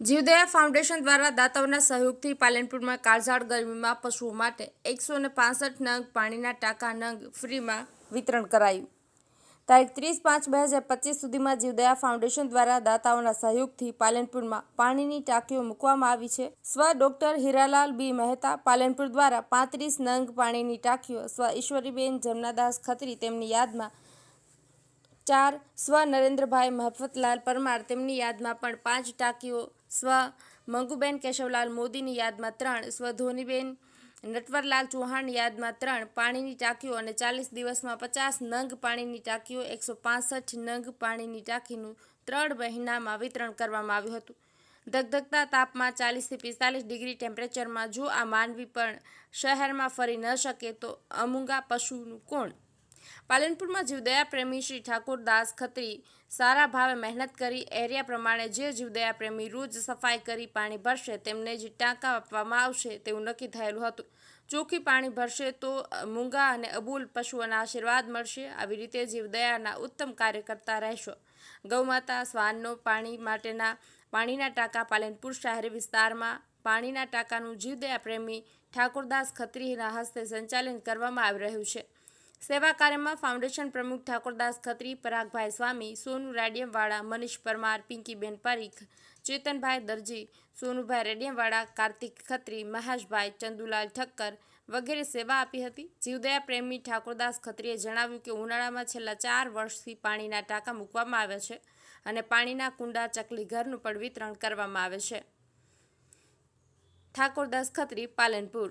જીવદયા ફાઉન્ડેશન દ્વારા દાતાઓના સહયોગથી પાલનપુરમાં કાળઝાળ ગરમીમાં પશુઓ માટે એકસો ને પાસઠ નંગ પાણીના ટાંકા નંગ ફ્રીમાં વિતરણ કરાયું. તારીખ ત્રીસ પાંચ બે હજાર પચીસ સુધીમાં જીવદયા ફાઉન્ડેશન દ્વારા દાતાઓના સહયોગથી પાલનપુરમાં પાણીની ટાંકીઓ મૂકવામાં આવી છે. સ્વ ડોક્ટર હીરાલાલ બી મહેતા પાલનપુર દ્વારા પાંત્રીસ નંગ પાણીની ટાંકીઓ સ્વ ઈશ્વરીબેન જમનાદાસ ખત્રી તેમની યાદમાં ચાર સ્વ નરેન્દ્રભાઈ મફતલાલ પરમાર તેમની યાદમાં પણ પાંચ ટાંકીઓ, સ્વ મંગુબેન કેશવલાલ મોદીની યાદમાં ત્રણ, સ્વ ધોનીબેન નટવરલાલ ચૌહાણ યાદમાં ત્રણ પાણીની ટાંકીઓ અને ચાલીસ દિવસમાં પચાસ નંગ પાણીની ટાંકીઓ, એકસો પાસઠ નંગ પાણીની ટાંકીનું ત્રણ મહિનામાં વિતરણ કરવામાં આવ્યું હતું. ધગધગતા તાપમાં ચાલીસથી પિસ્તાલીસ ડિગ્રી ટેમ્પરેચરમાં જો આ માનવી પણ શહેરમાં ફરી ન શકે તો અમુંગા પશુનું કોણ? પાલનપુરમાં જીવદયા પ્રેમી શ્રી ઠાકોર દાસ ખત્રી સારા ભાવે મહેનત કરી એરિયા પ્રમાણે જે જીવદયા પ્રેમી રોજ સફાઈ કરી પાણી ભરશે, તેમને જ ટાંકા આપવામાં આવશે તેવું નક્કી થયેલું હતું. ચોખ્ખી પાણી ભરશે તો મૂંગા અને અબુલ પશુઓના આશીર્વાદ મળશે, આવી રીતે જીવદયાના ઉત્તમ કાર્ય કરતા રહેશો. ગૌમાતા શ્વાનનો પાણી માટેના પાણીના ટાંકા પાલનપુર શહેરી વિસ્તારમાં પાણીના ટાંકાનું જીવદયા પ્રેમી ઠાકોરદાસ ખત્રીના હસ્તે સંચાલન કરવામાં આવી રહ્યું છે. સેવા કાર્યમાં ફાઉન્ડેશન પ્રમુખ ઠાકોરદાસ ખત્રી, પરાગભાઈ સ્વામી, સોનુ રાડિયમવાળા મનીષ પરમાર, પિંકીબેન પરીખ, ચેતનભાઈ દરજી, સોનુભાઈ રેડિયમવાળા, કાર્તિક ખત્રી, મહેશભાઈ ચંદુલાલ ઠક્કર વગેરે સેવા આપી હતી. જીવદયા પ્રેમી ઠાકોરદાસ ખત્રીએ જણાવ્યું કે ઉનાળામાં છેલ્લા ચાર વર્ષથી પાણીના ટાંકા મૂકવામાં આવ્યા છે અને પાણીના કુંડા ચકલી ઘરનું પણ વિતરણ કરવામાં આવે છે. ઠાકોરદાસ ખત્રી પાલનપુર